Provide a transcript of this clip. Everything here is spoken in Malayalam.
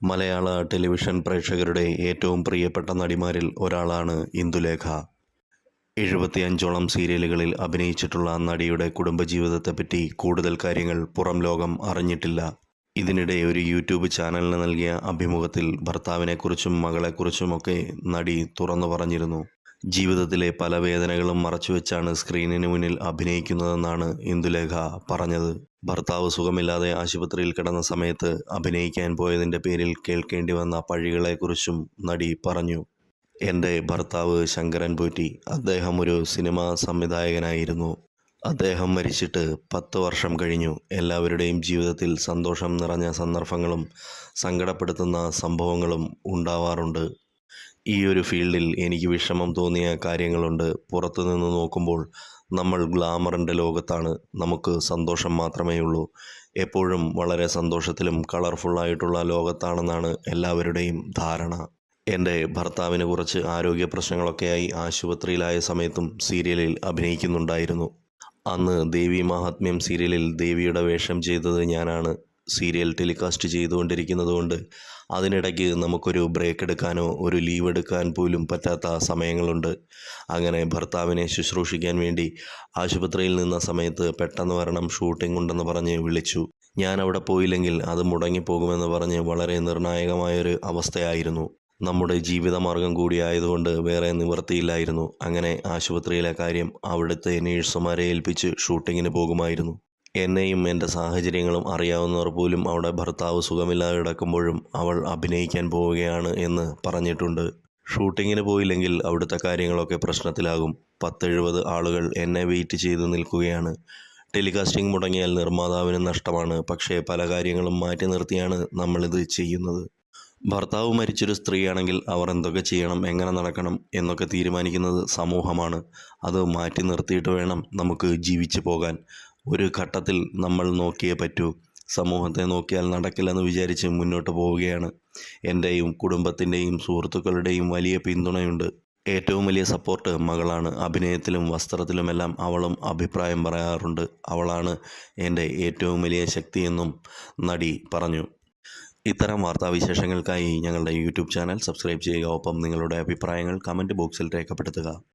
മലയാള ടെലിവിഷൻ പ്രേക്ഷകരുടെ ഏറ്റവും പ്രിയപ്പെട്ട നടിമാരിൽ ഒരാളാണ് ഇന്ദുലേഖ. എഴുപത്തിയഞ്ചോളം സീരിയലുകളിൽ അഭിനയിച്ചിട്ടുള്ള നടിയുടെ കുടുംബജീവിതത്തെപ്പറ്റി കൂടുതൽ കാര്യങ്ങൾ പുറം ലോകം അറിഞ്ഞിട്ടില്ല. ഇതിനിടെ ഒരു യൂട്യൂബ് ചാനലിന് നൽകിയ അഭിമുഖത്തിൽ ഭർത്താവിനെക്കുറിച്ചും മകളെക്കുറിച്ചുമൊക്കെ നടി തുറന്നു പറഞ്ഞിരുന്നു. ജീവിതത്തിലെ പല വേദനകളും മറച്ചുവെച്ചാണ് സ്ക്രീനിന് മുന്നിൽ അഭിനയിക്കുന്നതെന്നാണ് ഇന്ദുലേഖ പറഞ്ഞത്. ഭർത്താവ് സുഖമില്ലാതെ ആശുപത്രിയിൽ കിടന്ന സമയത്ത് അഭിനയിക്കാൻ പോയതിന്റെ പേരിൽ കേൾക്കേണ്ടി വന്ന പഴികളെക്കുറിച്ചും നടി പറഞ്ഞു. എന്റെ ഭർത്താവ് ശങ്കരൻ പോറ്റി അദ്ദേഹം ഒരു സിനിമാ സംവിധായകനായിരുന്നു. അദ്ദേഹം മരിച്ചിട്ട് പത്ത് വർഷം കഴിഞ്ഞു. എല്ലാവരുടെയും ജീവിതത്തിൽ സന്തോഷം നിറഞ്ഞ സന്ദർഭങ്ങളും സങ്കടപ്പെടുത്തുന്ന സംഭവങ്ങളും ഉണ്ടാവാറുണ്ട്. ഈ ഒരു ഫീൽഡിൽ എനിക്ക് വിഷമം തോന്നിയ കാര്യങ്ങളുണ്ട്. പുറത്തുനിന്ന് നോക്കുമ്പോൾ നമ്മൾ ഗ്ലാമറിന്റെ ലോകത്താണ്. നമുക്ക് സന്തോഷം മാത്രമേ ഉള്ളൂ. എപ്പോഴും വളരെ സന്തോഷത്തിലും കളർഫുള്ളായിട്ടുള്ള ലോകത്താണെന്നാണ് എല്ലാവരുടെയും ധാരണ. എന്റെ ഭർത്താവിന് കുറച്ച് ആരോഗ്യ പ്രശ്നങ്ങളൊക്കെയായി ആശുപത്രിയിലായ സമയത്തും സീരിയലിൽ അഭിനയിക്കുന്നുണ്ടായിരുന്നു. അന്ന് ദേവി മഹാത്മ്യം സീരിയലിൽ ദേവിയുടെ വേഷം ചെയ്തത് ഞാനാണ്. സീരിയൽ ടെലികാസ്റ്റ് ചെയ്തുകൊണ്ടിരിക്കുന്നതുകൊണ്ട് അതിനിടയ്ക്ക് നമുക്കൊരു ബ്രേക്ക് എടുക്കാനോ ഒരു ലീവ് എടുക്കാൻ പോലും പറ്റാത്ത സമയങ്ങളുണ്ട്. അങ്ങനെ ഭർത്താവിനെ ശുശ്രൂഷിക്കാൻ വേണ്ടി ആശുപത്രിയിൽ നിന്ന സമയത്ത് പെട്ടെന്ന് വരണം ഷൂട്ടിംഗ് ഉണ്ടെന്ന് പറഞ്ഞ് വിളിച്ചു. ഞാൻ അവിടെ പോയില്ലെങ്കിൽ അത് മുടങ്ങിപ്പോകുമെന്ന് പറഞ്ഞ് വളരെ നിർണായകമായൊരു അവസ്ഥയായിരുന്നു. നമ്മുടെ ജീവിതമാർഗം കൂടിയായതുകൊണ്ട് വേറെ നിവൃത്തിയില്ലായിരുന്നു. അങ്ങനെ ആശുപത്രിയിലെ കാര്യം അവിടുത്തെ നേഴ്സുമാരെ ഏൽപ്പിച്ച് ഷൂട്ടിങ്ങിന് പോകുമായിരുന്നു. എന്നെയും എന്റെ സാഹചര്യങ്ങളും അറിയാവുന്നവർ പോലും അവിടെ ഭർത്താവ് സുഖമില്ലാതെ കിടക്കുമ്പോഴും അവൾ അഭിനയിക്കാൻ പോവുകയാണ് എന്ന് പറഞ്ഞിട്ടുണ്ട്. ഷൂട്ടിങ്ങിന് പോയില്ലെങ്കിൽ അവിടുത്തെ കാര്യങ്ങളൊക്കെ പ്രശ്നത്തിലാകും. പത്തെഴുപത് ആളുകൾ എന്നെ വെയിറ്റ് ചെയ്ത് നിൽക്കുകയാണ്. ടെലികാസ്റ്റിംഗ് മുടങ്ങിയാൽ നിർമ്മാതാവിന് നഷ്ടമാണ്. പക്ഷേ പല കാര്യങ്ങളും മാറ്റി നിർത്തിയാണ് നമ്മളിത് ചെയ്യുന്നത്. ഭർത്താവ് മരിച്ചൊരു സ്ത്രീയാണെങ്കിൽ അവർ എന്തൊക്കെ ചെയ്യണം എങ്ങനെ നടക്കണം എന്നൊക്കെ തീരുമാനിക്കുന്നത് സമൂഹമാണ്. അത് മാറ്റി നിർത്തിയിട്ട് വേണം നമുക്ക് ജീവിച്ചു പോകാൻ. ഒരു ഘട്ടത്തിൽ നമ്മൾ നോക്കിയേ പറ്റൂ. സമൂഹത്തെ നോക്കിയാൽ നടക്കില്ലെന്ന് വിചാരിച്ച് മുന്നോട്ട് പോവുകയാണ്. എന്റെയും കുടുംബത്തിന്റെയും സുഹൃത്തുക്കളുടെയും വലിയ പിന്തുണയുണ്ട്. ഏറ്റവും വലിയ സപ്പോർട്ട് മകളാണ്. അഭിനയത്തിലും വസ്ത്രത്തിലുമെല്ലാം അവളും അഭിപ്രായം പറയാറുണ്ട്. അവളാണ് എന്റെ ഏറ്റവും വലിയ ശക്തിയെന്നും നടി പറഞ്ഞു. ഇത്തരം വാർത്താവിശേഷങ്ങൾക്കായി ഞങ്ങളുടെ യൂട്യൂബ് ചാനൽ സബ്സ്ക്രൈബ് ചെയ്യുക. ഒപ്പം നിങ്ങളുടെ അഭിപ്രായങ്ങൾ കമന്റ് ബോക്സിൽ രേഖപ്പെടുത്തുക.